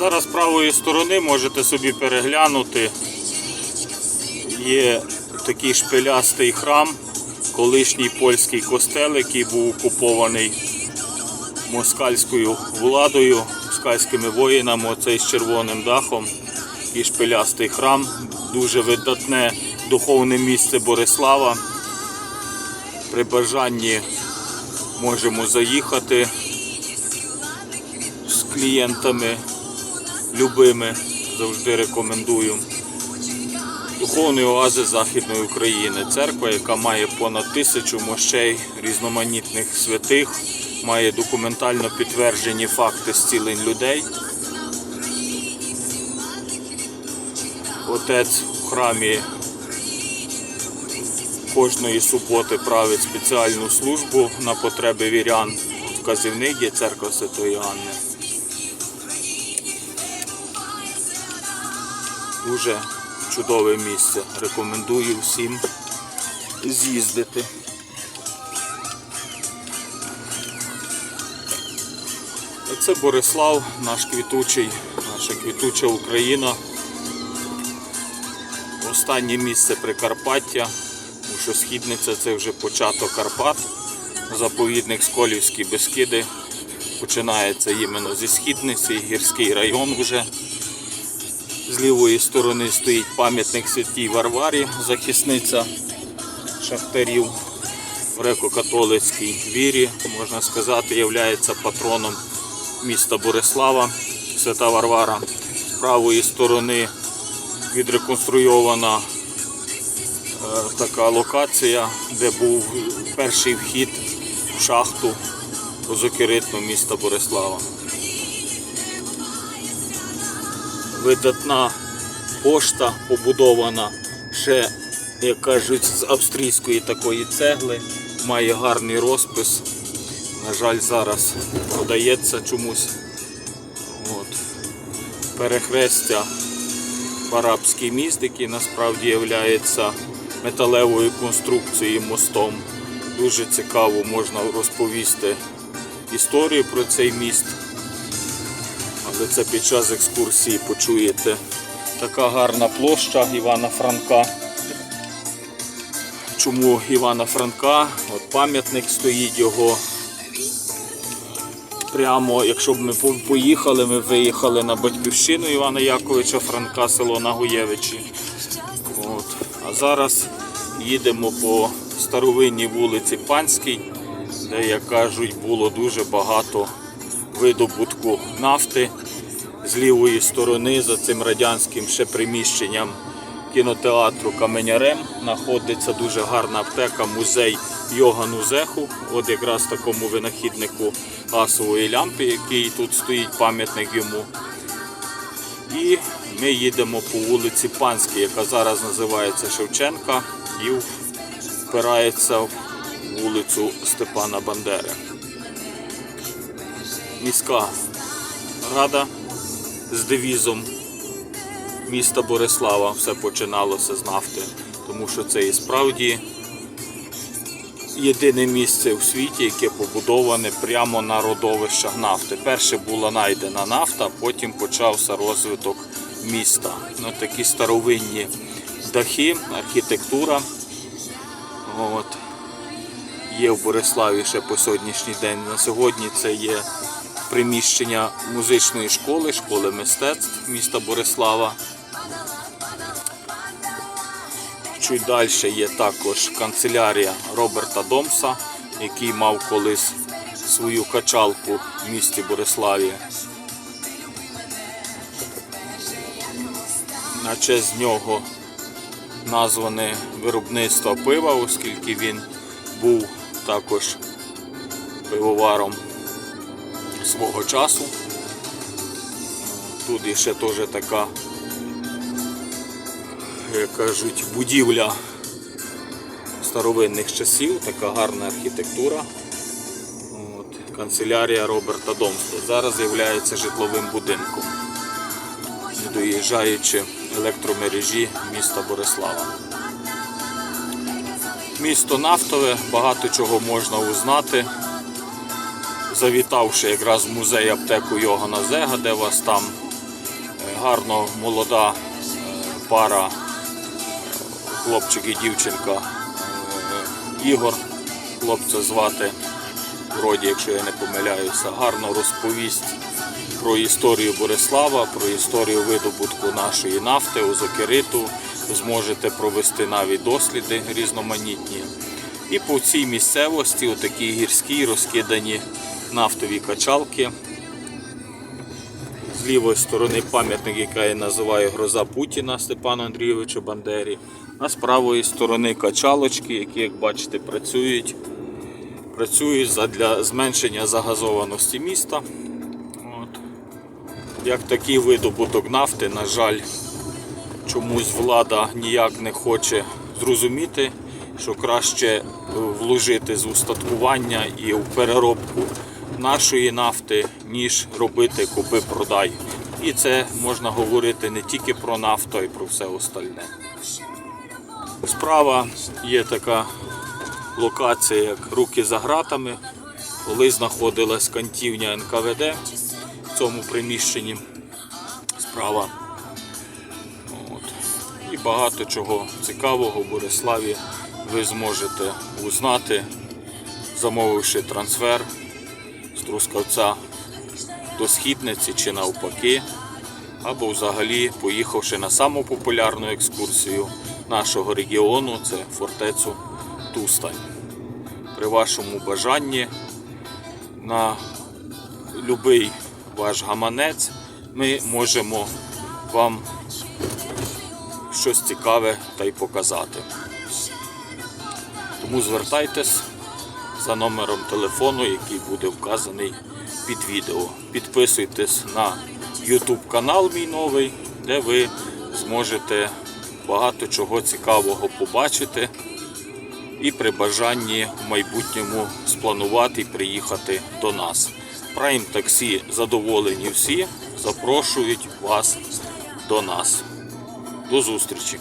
Зараз з правої сторони можете собі переглянути. Є такий шпилястий храм, колишній польський костел, який був окупований москальською владою, москальськими воїнами, оцей з червоним дахом. І шпилястий храм, дуже видатне духовне місце Борислава. При бажанні можемо заїхати з клієнтами любими, завжди рекомендую. Духовної оази Західної України. Церква, яка має понад тисячу мощей різноманітних святих, має документально підтверджені факти зцілень людей. Отець в храмі кожної суботи править спеціальну службу на потреби вірян. Вказівник є церква Святої Анни. Дуже чудове місце. Рекомендую всім з'їздити. Це Борислав, наш квітучий, наша квітуча Україна. Останнє місце Прикарпаття, тому що східниця це вже початок Карпат. Заповідник Сколівські Бескиди починається іменно зі східниці, гірський район вже. З лівої сторони стоїть пам'ятник святій Варварі, захисниця шахтарів в греко-католицькій вірі, можна сказати, є патроном міста Борислава, свята Варвара. З правої сторони відреконструйована е, така локація, де був перший вхід в шахту позокеритну міста Борислава. Видатна пошта побудована ще, як кажуть, з австрійської такої цегли. Має гарний розпис. На жаль, зараз продається чомусь. От. Перехрестя Арабський міст, який насправді є металевою конструкцією мостом. Дуже цікаво можна розповісти історію про цей міст. Але це під час екскурсії почуєте. Така гарна площа Івана Франка. Чому Івана Франка? От пам'ятник стоїть його. Прямо, якщо б ми поїхали, ми виїхали на батьківщину Івана Яковича Франка, село Нагуєвичі. От. А зараз їдемо по старовинній вулиці Панській, де, як кажуть, було дуже багато видобутку нафти. З лівої сторони за цим радянським ще приміщенням кінотеатру Каменярем знаходиться дуже гарна аптека, музей Йогану Зеху. От якраз такому винахіднику газової лямпи, який тут стоїть пам'ятник йому. І ми їдемо по вулиці Панській, яка зараз називається Шевченка і впирається в вулицю Степана Бандери. Міська рада з девізом міста Борислава все починалося з нафти, тому що це і справді єдине місце у світі, яке побудоване прямо на родовищах нафти. Перше була знайдена нафта, потім почався розвиток міста. Ну, такі старовинні дахи, архітектура. От. Є в Бориславі ще по сьогоднішній день. На сьогодні це є приміщення музичної школи, школи мистецтв міста Борислава. Чуть далі є також канцелярія Роберта Домса, який мав колись свою качалку в місті Бориславі. На честь нього назване виробництво пива, оскільки він був також пивоваром свого часу. Тут ще теж така, як кажуть, будівля старовинних часів, така гарна архітектура. От, канцелярія Роберта Домста. Зараз є житловим будинком, доїжджаючи електромережі міста Борислава. Місто нафтове, багато чого можна узнати завітавши якраз в музей аптеку Йогана Зега, де вас там гарно молода е, пара, е, хлопчик і дівчинка е, Ігор, хлопця звати, вроді, якщо я не помиляюся, гарно розповість про історію Борислава, про історію видобутку нашої нафти, озокериту. Зможете провести навіть досліди різноманітні. І по цій місцевості, у такій гірській, розкидані нафтові качалки. З лівої сторони пам'ятник, який я називаю Гроза Путіна Степану Андрійовичу Бандері. А з правої сторони качалочки, які, як бачите, працюють. Працюють для зменшення загазованості міста. От. Як такий видобуток нафти, на жаль, чомусь влада ніяк не хоче зрозуміти, що краще вложити з устаткування і в переробку нашої нафти, ніж робити купи-продай. І це можна говорити не тільки про нафту, а й про все остальне. Справа є така локація, як руки за гратами. Коли знаходилась кантівня НКВД в цьому приміщенні. Справа. От. І багато чого цікавого в Бориславі ви зможете узнати, замовивши трансфер з Трускавця до Східниці чи навпаки, або взагалі поїхавши на саму популярну екскурсію нашого регіону, це фортецю Тустань. При вашому бажанні на будь-який ваш гаманець ми можемо вам щось цікаве та й показати. Тому звертайтесь за номером телефону, який буде вказаний під відео. Підписуйтесь на YouTube канал мій новий, де ви зможете багато чого цікавого побачити і при бажанні в майбутньому спланувати і приїхати до нас. Prime таксі задоволені всі, запрошують вас до нас. До зустрічі!